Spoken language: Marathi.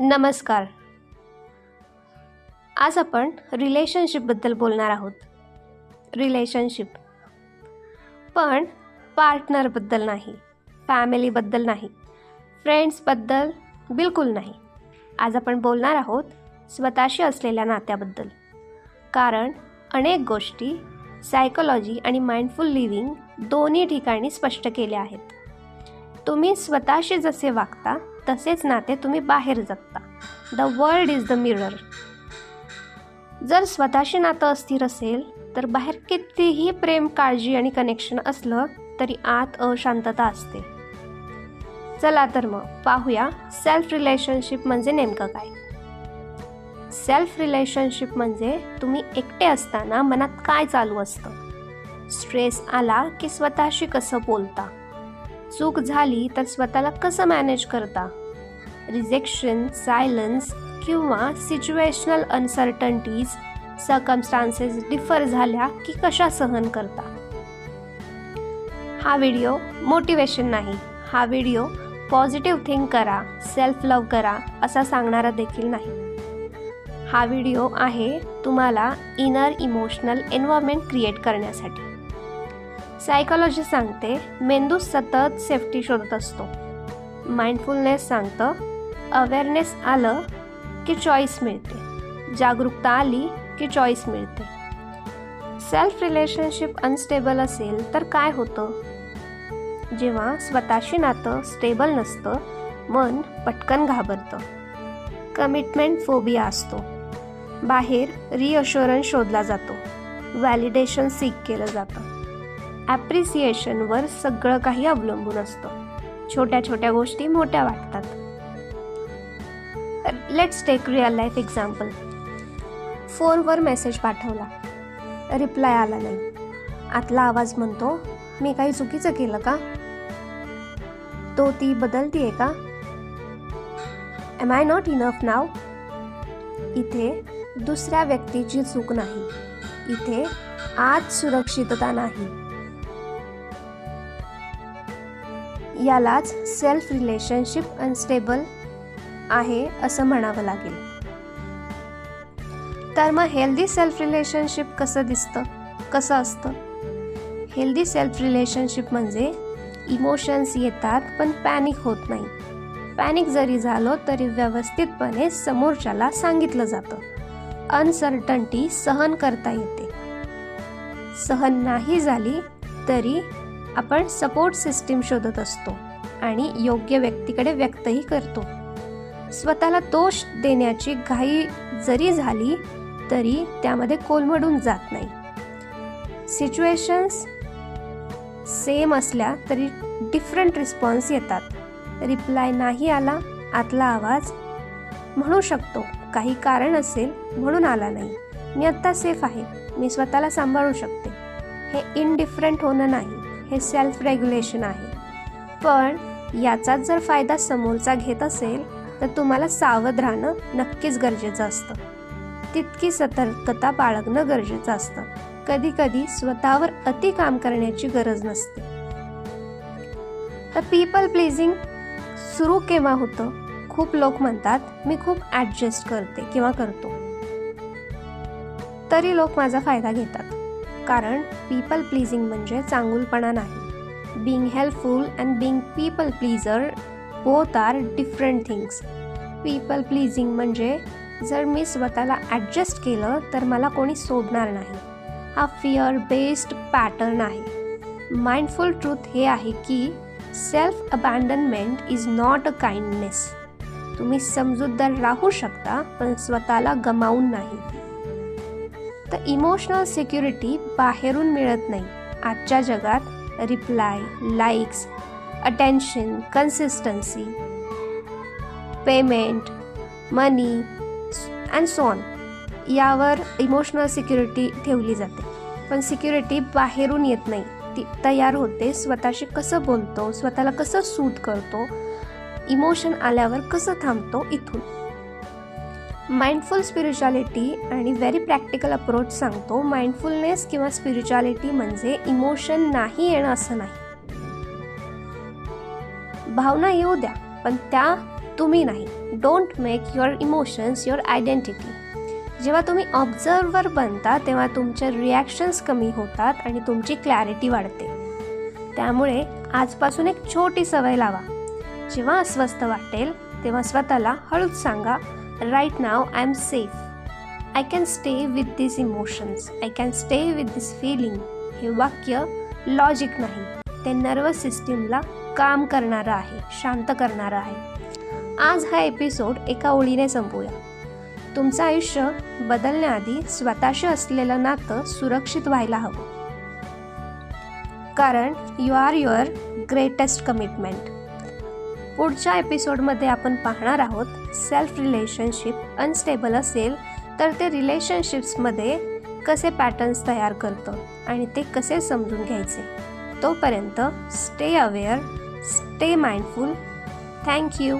नमस्कार. आज आपण रिलेशनशिपबद्दल बोलणार आहोत. रिलेशनशिप पण पार्टनरबद्दल नाही फॅमिलीबद्दल नाही फ्रेंड्सबद्दल बिलकुल नाही. आज आपण बोलणार आहोत स्वतःशी असलेल्या नात्याबद्दल. कारण अनेक गोष्टी सायकोलॉजी आणि माइंडफुल लिव्हिंग दोन्ही ठिकाणी स्पष्ट केल्या आहेत. तुम्ही स्वतःशी जसे वागता तसेच नाते तुम्ही बाहेर जगता. The world is the mirror जर स्वतःशी नातं अस्थिर असेल तर बाहेर कितीही प्रेम काळजी आणि कनेक्शन असलं तरी आत अशांतता असते. चला तर मग पाहूया सेल्फ रिलेशनशिप म्हणजे नेमकं काय? सेल्फ रिलेशनशिप म्हणजे तुम्ही एकटे असताना मनात काय चालू असतं? स्ट्रेस आला की स्वतःशी कसं बोलता? चूक झाली तर स्वतःला कसं मॅनेज करता? रिजेक्शन सायलन्स किंवा सिच्युएशनल अनसर्टन्टीज सकमस्टान्सेस डिफर झाल्या की कशा सहन करता? हा व्हिडिओ मोटिवेशन नाही. हा व्हिडिओ पॉझिटिव्ह थिंक करा सेल्फ लव करा असा सांगणारा देखील नाही. हा व्हिडिओ आहे तुम्हाला इनर इमोशनल एन्व्हायरमेंट क्रिएट करण्यासाठी. सायकोलॉजी सांगते मेंदू सतत सेफ्टी शोधत असतो. माइंडफुलनेस सांगतं अवेअरनेस आलं की चॉईस मिळते. जागरूकता आली की चॉईस मिळते. सेल्फ रिलेशनशिप अनस्टेबल असेल तर काय होतं? जेव्हा स्वतःशी नातं स्टेबल नसतं मन पटकन घाबरतं. कमिटमेंट फोबिया असतो. बाहेर रिअश्युरन्स शोधला जातो. व्हॅलिडेशन सीक केलं जातं. ॲप्रिसिएशनवर सगळं काही अवलंबून असतं. छोट्या छोट्या गोष्टी मोठ्या वाटतात. Let's take real life example फोनवर मेसेज पाठवला. रिप्लाय आला नाही. आतला आवाज म्हणतो मी काही चुकीचं केलं का? तो ती बदलतीये का? Am I not enough now इथे दुसऱ्या व्यक्तीची चूक नाही. इथे आज सुरक्षितता नाही. यालाच सेल्फ रिलेशनशिप अनस्टेबल आहे असं म्हणावं लागेल. तर मग हेल्दी सेल्फ रिलेशनशिप कसं दिसतं? कसं असतं? हेल्दी सेल्फ रिलेशनशिप म्हणजे इमोशन्स येतात पण पॅनिक होत नाही. पॅनिक जरी झालो तरी व्यवस्थितपणे समोरच्याला सांगितलं जातं. अनसर्टन्टी सहन करता येते. सहन नाही झाली तरी आपण सपोर्ट सिस्टीम शोधत असतो आणि योग्य व्यक्तीकडे व्यक्तही करतो. स्वतःला दोष देण्याची घाई जरी झाली तरी त्यामध्ये कोलमडून जात नाही. सिच्युएशन्स सेम असल्या तरी डिफरंट रिस्पॉन्स येतात. रिप्लाय नाही आला आतला आवाज म्हणू शकतो. काही कारण असेल म्हणून आला नाही. मी आत्ता सेफ आहे. मी स्वतःला सांभाळू शकते. हे इनडिफरंट होणं नाही. हे सेल्फ रेग्युलेशन आहे. पण याचाच जर फायदा समोरचा घेत असेल तर तुम्हाला सावध राहणं नक्कीच गरजेचं असतं. तितकी सतर्कता बाळगणं गरजेचं असतं. कधी कधी स्वतःवर अति काम करण्याची गरज नसते. तर पीपल प्लीजिंग सुरू केव्हा होतं? खूप लोक म्हणतात मी खूप ॲडजस्ट करते किंवा करतो. तरी लोक माझा फायदा घेतात. कारण पीपल प्लीजिंग म्हणजे चांगुलपणा नाही. Being helpful and being people pleaser both are different things people pleasing म्हणजे जर मी स्वतःला ॲडजस्ट केलं तर मला कोणी सोडणार नाही. हा फिअर बेस्ड पॅटर्न आहे. माइंडफुल ट्रूथ हे आहे की self abandonment is not a kindness तुम्ही समजूतदार राहू शकता पण स्वतःला गमावून नाही. तर इमोशनल सिक्युरिटी बाहेरून मिळत नाही. आजच्या जगात reply likes attention consistency payment money and so on यावर इमोशनल सिक्युरिटी ठेवली जाते. पण सिक्युरिटी बाहेरून येत नाही. ती तयार होते स्वतःशी कसं बोलतो स्वतःला कसं सूट करतो इमोशन आल्यावर कसं थांबतो इथून. माइंडफुल स्पिरिच्युअलिटी आणि व्हेरी प्रॅक्टिकल अप्रोच सांगतो. माइंडफुलनेस किंवा स्पिरिच्युअलिटी म्हणजे इमोशन नाही येणं असं नाही. भावना येऊ द्या पण त्या तुम्ही नाही. Don't make your emotions your identity जेव्हा तुम्ही ऑब्झर्वर बनता तेव्हा तुमचे रिॲक्शन्स कमी होतात आणि तुमची क्लॅरिटी वाढते. त्यामुळे आजपासून एक छोटी सवय लावा. जेव्हा अस्वस्थ वाटेल तेव्हा स्वतःला हळूच सांगा right now I am safe I can stay with this emotions I can stay with this feeling हे वाक्य लॉजिक नाही. ते नर्वस सिस्टीमला काम करणारं आहे शांत करणारं आहे. आज हा एपिसोड एका ओळीने संपूया तुमचं आयुष्य बदलण्याआधी स्वतःशी असलेलं नातं सुरक्षित व्हायला हवं. कारण you are your greatest commitment पुढच्या एपिसोडमध्ये आपण पाहणार आहोत सेल्फ रिलेशनशिप अनस्टेबल असेल तर ते रिलेशनशिप्समध्ये कसे पॅटर्न्स तयार करतं आणि ते कसे समजून घ्यायचे. तोपर्यंत stay aware stay mindful thank you